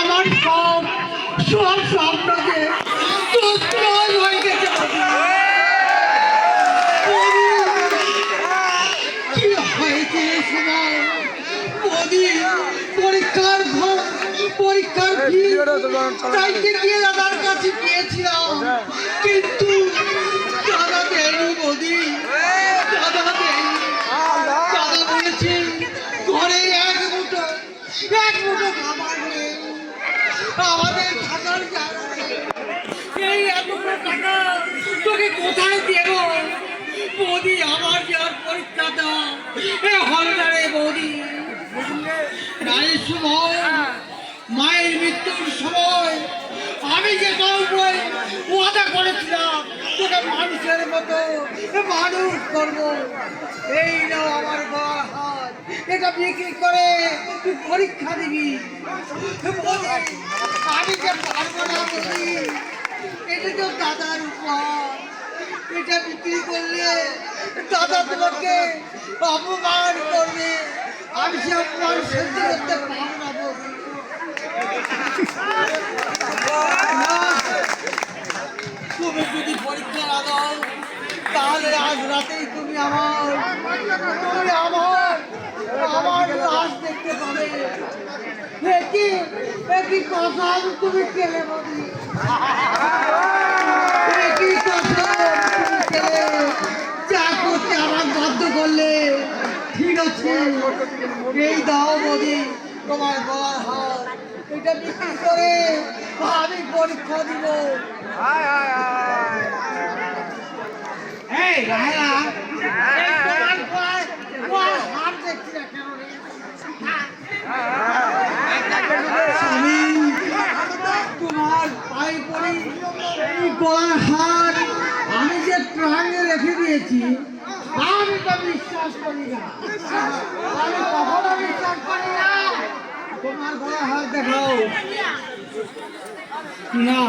আমার সব সব স্বপ্নকে পরীক্ষার পরীক্ষার চাইতে গিয়ে দাদার কাছে গিয়েছিলাম। কিন্তু দাদা দেয়নি মোদি দাদা দেয়নি। এক মুঠো খাবার নেই। আমাদের থাকার। এই এতগুলো টাকা তোকে কোথায় দেব? বৌদি, আমার যার পরীক্ষা দাও। এ হলদারে বৌদি। মায়ের মৃত্যুর সময় আমি যে কাউকে ওয়াদা করেছিলাম, তোকে মানুষের মতো মানুষ করব। এই নাও আমার গড় হাত। এটা বিক্রি করে? তুই পরীক্ষা দিবি। আমি যে পারব না বলি এটা তো দাদার উপহার। এটা বিক্রি করলে দাদা তোমাকে অপমান করবে। আমি সে অপমান সহ্য করতে পারব না। না, তুমি যদি পরীক্ষা না দাও তাহলে আজ রাতেই তুমি আমার তুমি আমার আমার লাশ দেখতে পাবে। একই একই কথা তুমি কেলে বলি? একই কথা তুমি কেলে? যা করতে আমার বাধ্য করলে ঠিক আছে। এই দাও বদি তোমার গলার হাত এটা বিক্রি করে আমি পরীক্ষা দিব। এই তোমার গলার গলার হাত দেখছি না কেন রে? আমি তোমার আমি যে প্রাণে রেখে দিয়েছি আমি তো বিশ্বাস করি না। বিশ্বাস করি না। তোমার গলার হার দেখাও। না,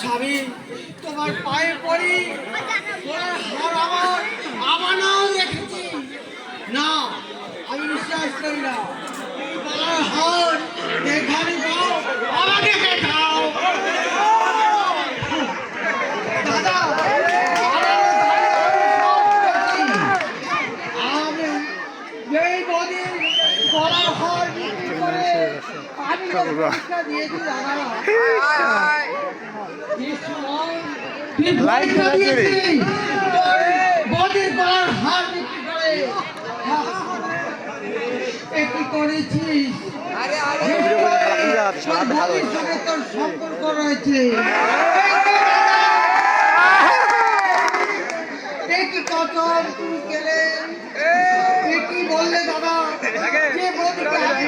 স্বামী, তোমার পায়ে পড়ি, গলার হার আমার, আমারও রেখেছি। না, আমি বিশ্বাস করি না। গলার হার দেখানি দাও আমাকে দেখাও দাদা আমি এই বডি গলার হার বিক্রি করে আমি যে পরীক্ষা দিয়েছি দাদা তুই পরীক্ষা দিয়েছিলি বডির গলার হার বিক্রি করে এ কি করেছিস তোর সম্পর্ক রয়েছে এ কি কথা তুমি গেলে এ কি বললে দাদা যে বডিকে আমি মায়ের মানুষ করেছে এ কি আমার তুমি দিলে দাদা ঠিক আছে দাদা আমি বৌদি